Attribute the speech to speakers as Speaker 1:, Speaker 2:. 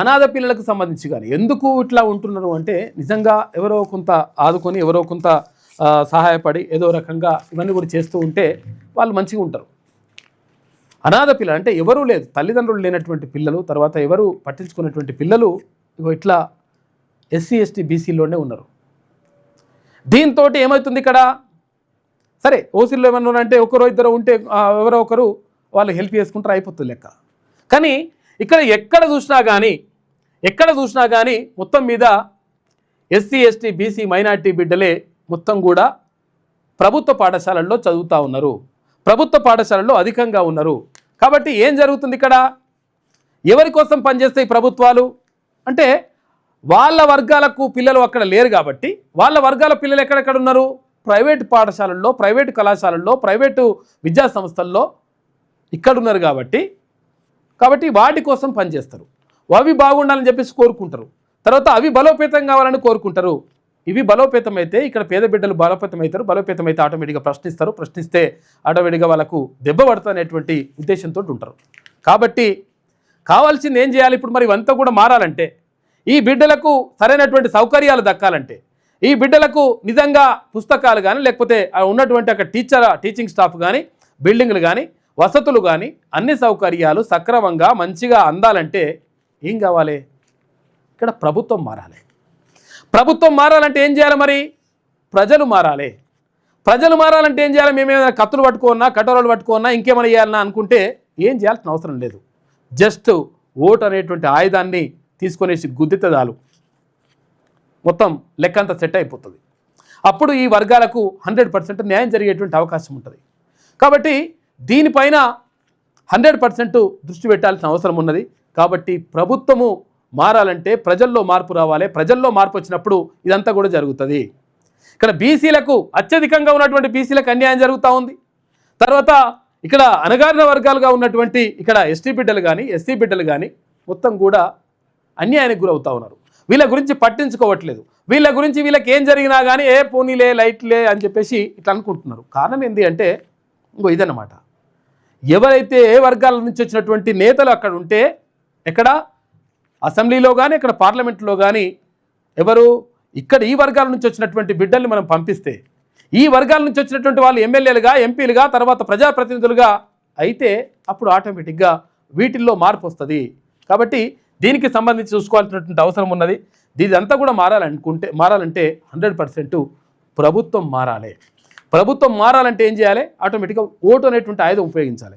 Speaker 1: అనాథ పిల్లలకు సంబంధించి కానీ ఎందుకు ఇట్లా ఉంటున్నారు అంటే నిజంగా ఎవరో కొంత ఆదుకొని ఎవరో కొంత సహాయపడి ఏదో రకంగా ఇవన్నీ కూడా చేస్తూ ఉంటే వాళ్ళు మంచిగా ఉంటారు. అనాథ పిల్లలు అంటే ఎవరూ లేదు. తల్లిదండ్రులు లేనటువంటి పిల్లలు తర్వాత ఎవరు పట్టించుకున్నటువంటి పిల్లలు ఇగో ఇట్లా ఎస్సీ ఎస్టీ బీసీలోనే ఉన్నారు. దీంతో ఏమవుతుంది ఇక్కడ? సరే ఓసీలో ఏమన్నా ఉన్నారంటే ఒకరో ఇద్దరు ఉంటే ఎవరో ఒకరు వాళ్ళు హెల్ప్ చేసుకుంటారు అయిపోతుంది లెక్క. కానీ ఇక్కడ ఎక్కడ చూసినా కానీ ఎక్కడ చూసినా కానీ మొత్తం మీద ఎస్సీ ఎస్టీ బీసీ మైనార్టీ బిడ్డలే మొత్తం కూడా ప్రభుత్వ పాఠశాలల్లో చదువుతూ ఉన్నారు. ప్రభుత్వ పాఠశాలల్లో అధికంగా ఉన్నారు. కాబట్టి ఏం జరుగుతుంది ఇక్కడ? ఎవరి కోసం పనిచేస్తాయి ప్రభుత్వాలు? అంటే వాళ్ళ వర్గాలకు పిల్లలు అక్కడ లేరు కాబట్టి వాళ్ళ వర్గాల పిల్లలు ఎక్కడెక్కడ ఉన్నారు? ప్రైవేట్ పాఠశాలల్లో ప్రైవేటు కళాశాలల్లో ప్రైవేటు విద్యా సంస్థల్లో ఇక్కడ ఉన్నారు కాబట్టి కాబట్టి వాటి కోసం పనిచేస్తారు. అవి బాగుండాలని చెప్పేసి కోరుకుంటారు. తర్వాత అవి బలోపేతం కావాలని కోరుకుంటారు. ఇవి బలోపేతం అయితే ఇక్కడ పేద బిడ్డలు బలోపేతం అవుతారు బలోపేతం అయితే ఆటోమేటిక్గా ప్రశ్నిస్తారు. ప్రశ్నిస్తే ఆటోమేటిక్గా వాళ్ళకు దెబ్బ పడుతున్నటువంటి ఉద్దేశంతో ఉంటారు. కాబట్టి కావాల్సింది ఏం చేయాలి? ఇప్పుడు మరి ఇవంతా కూడా మారాలంటే ఈ బిడ్డలకు సరైనటువంటి సౌకర్యాలు దక్కాలంటే ఈ బిడ్డలకు నిజంగా పుస్తకాలు కానీ లేకపోతే ఉన్నటువంటి అక్కడ టీచర్ టీచింగ్ స్టాఫ్ కానీ బిల్డింగ్లు కానీ వసతులు కానీ అన్ని సౌకర్యాలు సక్రమంగా మంచిగా అందాలంటే ఏం కావాలి? ఇక్కడ ప్రభుత్వం మారాలి. ప్రభుత్వం మారాలంటే ఏం చేయాలి మరి? ప్రజలు మారాలి. ప్రజలు మారాలంటే ఏం చేయాలి? మేమేమైనా కత్తులు పట్టుకున్నా కటోరలు పట్టుకున్నా ఇంకేమైనా చేయాలన్నా అనుకుంటే ఏం చేయాల్సిన అవసరం లేదు. జస్ట్ ఓటు అనేటువంటి ఆయుధాన్ని తీసుకొనేసి గుద్దితే చాలు. మొత్తం లెక్కంతా సెట్ అయిపోతుంది. అప్పుడు ఈ వర్గాలకు హండ్రెడ్ పర్సెంట్ న్యాయం జరిగేటువంటి అవకాశం ఉంటుంది. కాబట్టి దీనిపైన హండ్రెడ్ పర్సెంట్ దృష్టి పెట్టాల్సిన అవసరం ఉన్నది. కాబట్టి ప్రభుత్వము మారాలంటే ప్రజల్లో మార్పు రావాలి. ప్రజల్లో మార్పు వచ్చినప్పుడు ఇదంతా కూడా జరుగుతుంది. ఇక్కడ బీసీలకు అత్యధికంగా ఉన్నటువంటి బీసీలకు అన్యాయం జరుగుతూ ఉంది. తర్వాత ఇక్కడ అణగారిన వర్గాలుగా ఉన్నటువంటి ఇక్కడ ఎస్టీ బిడ్డలు కానీ ఎస్సీ బిడ్డలు కానీ మొత్తం కూడా అన్యాయానికి గురవుతూ ఉన్నారు. వీళ్ళ గురించి పట్టించుకోవట్లేదు. వీళ్ళ గురించి వీళ్ళకి ఏం జరిగినా కానీ ఏ పోనీలే లైట్లే అని చెప్పేసి ఇట్లా అనుకుంటున్నారు. కారణం ఏంటి అంటే ఇంకో ఇదన్నమాట. ఎవరైతే ఏ వర్గాల నుంచి వచ్చినటువంటి నేతలు అక్కడ ఉంటే ఎక్కడ అసెంబ్లీలో కానీ ఇక్కడ పార్లమెంట్లో కానీ ఎవరు ఇక్కడ ఈ వర్గాల నుంచి వచ్చినటువంటి బిడ్డల్ని మనం పంపిస్తే ఈ వర్గాల నుంచి వచ్చినటువంటి వాళ్ళు ఎమ్మెల్యేలుగా ఎంపీలుగా తర్వాత ప్రజాప్రతినిధులుగా అయితే అప్పుడు ఆటోమేటిక్గా వీటిల్లో మార్పు వస్తుంది. కాబట్టి దీనికి సంబంధించి చూసుకోవాల్సినటువంటి అవసరం ఉన్నది. దీనిదంతా కూడా మారాలనుకుంటే మారాలంటే హండ్రెడ్ పర్సెంట్ ప్రభుత్వం మారాలి. ప్రభుత్వం మారాలంటే ఏం చేయాలి? ఆటోమేటిక్గా ఓటు అనేటువంటి ఆయుధం ఉపయోగించాలి.